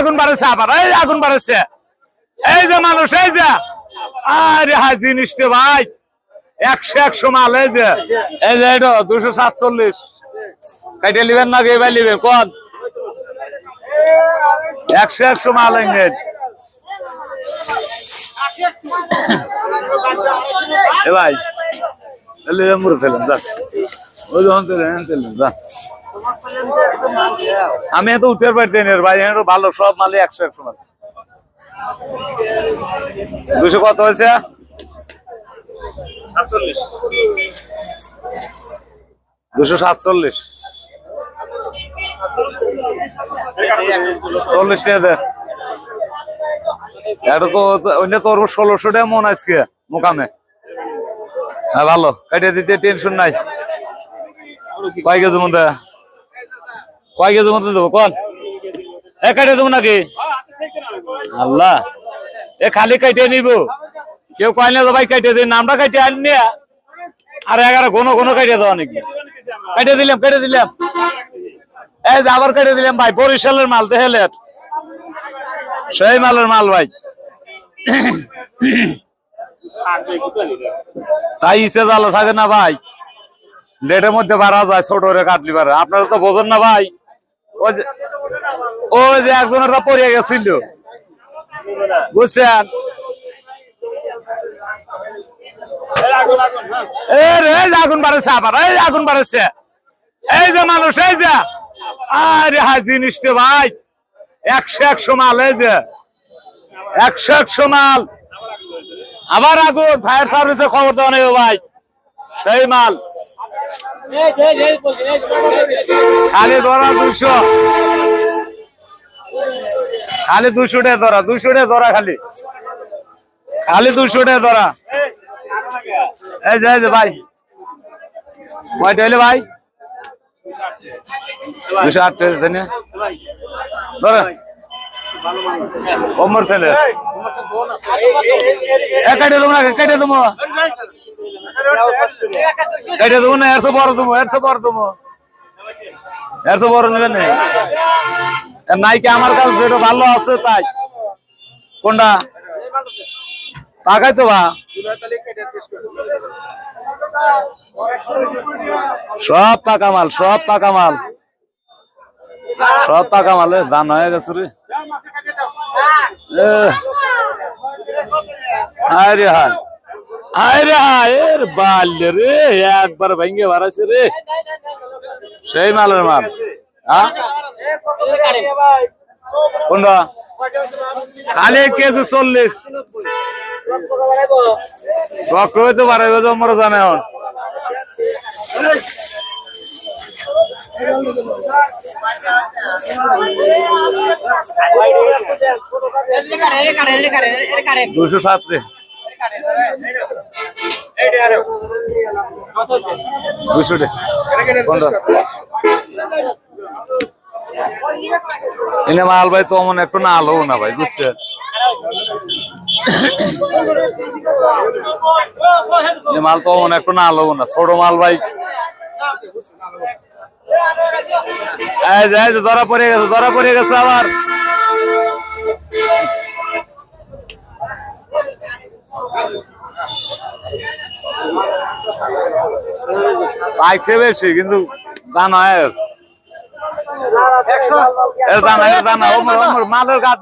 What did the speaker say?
আগুন বাড়েছে আবার, এই আগুন বাড়াচ্ছে এই যে মানুষ, এই যে। আরে হ্যাঁ জিনিসটা ভাই। একশো একশো মাল, এই যে। এই যে দুশো সাতচল্লিশ। কাইটে লিবেন না গে ভাই লিবে কোন? একশো একশো মাল এনেন এ ভাই ফেলেন যান ওই যখন তেলেন তেলেন যান আমি এত উঠে পারতেন এর ভাই এর ভালো সব মালে একশো একশো মাল। দুশো কত হয়েছে? দুশো সাতচল্লিশ। চল্লিশ টাকা এটা তো অন্য তোর ষোলোশো টাকা মন আজকে মোকামে। হ্যাঁ ভালো কাটিয়ে দিতে টেনশন নাই। কয় কেজি মধ্যে কয় কেজি মধ্যে দেবো? কন? এ কাটিয়ে দেবো নাকি? আল্লাহ। এ খালি কাটিয়ে নিব। কেউ কয় না ভাই কাটিয়ে দিন নামটা কাটিয়ে আনি আর এগারো ঘন ঘন কাটিয়ে দেওয়া নাকি? কাটিয়ে দিলাম কেটে দিলাম। এই যে আবার কেটে দিলাম ভাই, বরিশালের মাল, দেহেলের। সেই মালের মাল ভাই। চাই ইসে জালো থাকে না ভাই। লেটের মধ্যে বাড়া যায়, ছোট রে কাটলি পারে আপনারা তো বোঝেন না ভাই। ওই যে একজনের তা গেছিল। বুঝছেন? আগুন বাড়াচ্ছে আবার, এই আগুন বাড়াচ্ছে এই যে মানুষ, এই যে। আরে হ্যাঁ জিনিসটা ভাই। একশো একশো মাল, এই যে। একশো একশো মাল। আবার আগুন, ফায়ার সার্ভিসে খবর দেওয়া নেই ভাই। সেই মাল। খালি ধরা দুশো খালি দুশো টাকা ধরা দুশো টাকা ধরা খালি। খালি দুশো টাকা ধরা। এই যে ভাই। কয়টা হইলে, ভাই? দুশো আট টাকা ধরে। ওমর ছেলে। কেটে না, কেটে কেটে আমার কাছে ভালো আছে তাই। কোনটা? টাকাই তো বা। সব পাকা মাল, সব পাকা মাল। সব পাকা মাল দান হয়ে গেছে রে। আরে হায়। আরে হায়, এর বাল্য রে, একবার ভেঙ্গে বাড়াছে রে। সেই মালের মাল। কোনটা? খালি কেজি চল্লিশ। পারে ওই যে আমরা জানে এখন। দুশো সাত রে দুশো এনে মাল ভাই তো অমন একটু না আলো না ভাই বুঝছেন এ মাল তো অমন একটু না আলো না ছোট মাল ভাই ধরা পড়ে গেছে, ধরা পড়ে গেছে আবার। পাইছে বেশি কিন্তু দান হয়ে। গেছে এ দানা এ দানা ওমর ওমর মালের গাছ